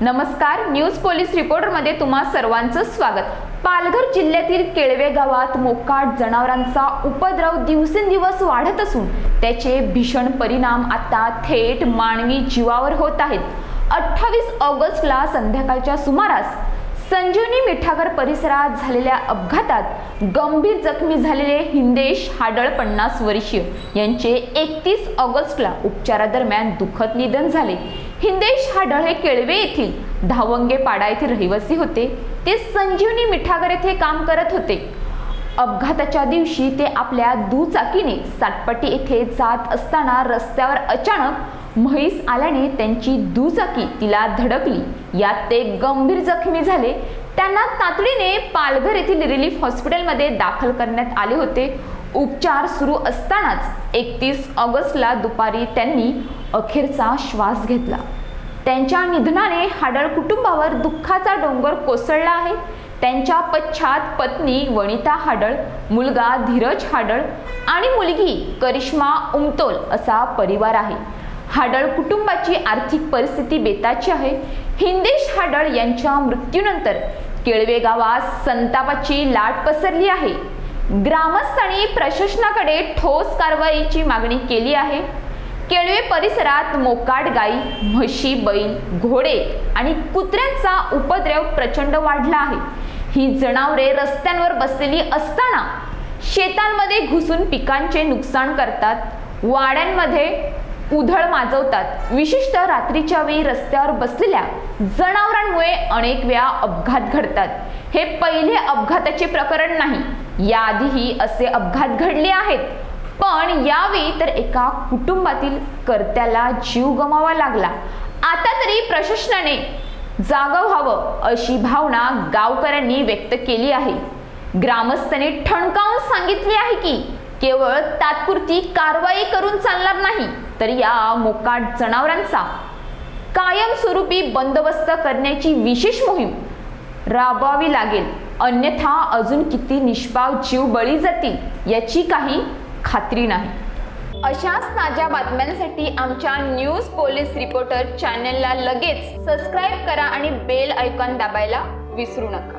नमस्कार news police रिपोर्टरमध्ये तुम्हा सर्वांचं स्वागत. पालघर जिल्ह्यातील केळवे गावात मोकाट जनावरांचा उपद्रव दिवसेंदिवस वाढत असून त्याचे भीषण परिणाम आता थेट मानवी जीवावर होत आहेत. अठ्ठावीस ऑगस्टला संध्याकाळच्या सुमारास संजीवनी मिठागर परिसरात झालेल्या अपघातात गंभीर जखमी झालेले हिंदेश हाडळ पन्नास वर्षीय. यांचे एकतीस ऑगस्टला उपचारादरम्यान दुखद निधन झाले. हिंदेश हाडळ हे केळवे येथील धावंगे पाडा येथील रहिवासी होते. ते संजीवनी मिठागर येथे काम करत होते. अपघाताच्या दिवशी ते आपल्या दुचाकीने सातपट्टी येथे जात असताना रस्त्यावर अचानक म्हैस आल्याने त्यांची दुचाकी तिला धडकली. यात ते गंभीर जखमी झाले. त्यांना तातडीने पालघर येथील रिलीफ हॉस्पिटलमध्ये दाखल करण्यात आले होते. उपचार सुरू असतानाच एकतीस ऑगस्टला दुपारी त्यांनी अखेरचा श्वास घेतला. त्यांच्या निधनाने हाडळ कुटुंबावर दुःखाचा डोंगर कोसळला आहे. त्यांच्या पश्चात पत्नी वनिता हाडळ मुलगा धीरज हाडळ आणि मुलगी करिश्मा उमतोल असा परिवार आहे. हाडळ कुटुंबाची आर्थिक परिस्थिती बेताची आहे. हिंदेश हाडळ यांच्या मृत्यूनंतर केळवे गावात संतापाची लाट पसरली आहे. ग्रामस्थांनी प्रशासनाकडे ठोस कारवाईची मागणी केली आहे. केळवे परिसरात मोकाट गाई म्हशी बैल घोडे आणि कुत्र्यांचा उपद्रव प्रचंड वाढला आहे. ही जनावरे रस्त्यांवर बसलेली असताना शेतांमध्ये घुसून पिकांचे नुकसान करतात. वाड्यांमध्ये उधळ माजवतात. विशिष्ट रात्रीच्या वेळी रस्त्यावर बसलेल्या जनावरांमुळे अनेक वेळा अपघात घडतात. हे पहिले अपघाताचे प्रकरण नाही. याआधीही असे अपघात घडले आहेत. पण यावेळी तर एका कुटुंबातील कर्त्याला जीव गमावा लागला. आता तरी प्रशासनाने जागं व्हावं अशी भावना गावकऱ्यांनी व्यक्त केली आहे. ग्रामस्थांनी ठणकावून सांगितले आहे की केवळ तात्पुरती कारवाई करून चालणार नाही तर या मोकाट जनावरांचा कायमस्वरूपी बंदोबस्त करण्याची विशेष मोहीम राबवावी लागेल. अन्यथा अजून किती निष्पाव जीव बळी जातील याची काही खात्री नाही. अशाच ताज्या बातम्यांसाठी आमच्या न्यूज पोलीस रिपोर्टर चॅनलला लगेच सबस्क्राईब करा आणि बेल ऐकॉन दाबायला विसरू नका.